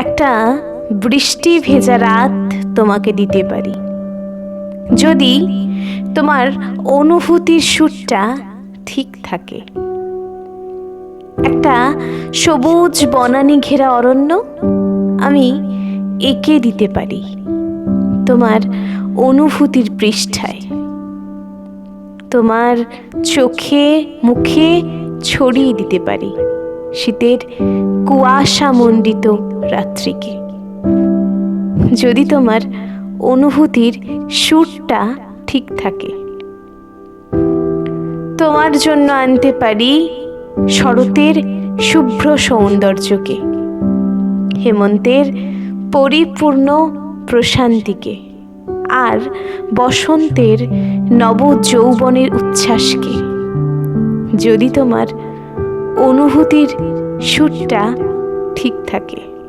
একটা বৃষ্টি ভেজা রাত তোমাকে দিতে পারি। যদি তোমার অনুভূতির সুরটা ঠিক থাকে। একটা সবুজ বনানি ঘেরা অরণ্য আমি এঁকে দিতে পারি তোমার অনুভূতির পৃষ্ঠায়। তোমার চোখে, মুখে ছড়িয়ে দিতে পারি। শীতের কুয়াশা মণ্ডিত রাত্রিকে। যদি তোমার অনুভূতির সুরটা ঠিক থাকে, তোমার জন্য আনতে পারি শরতের শুভ্র সৌন্দর্যকে, হেমন্তের পরিপূর্ণ প্রশান্তিকে, আর বসন্তের নব যৌবনের উচ্ছ্বাসকে। যদি তোমার অনুভূতির সুরটা ঠিক থাকে।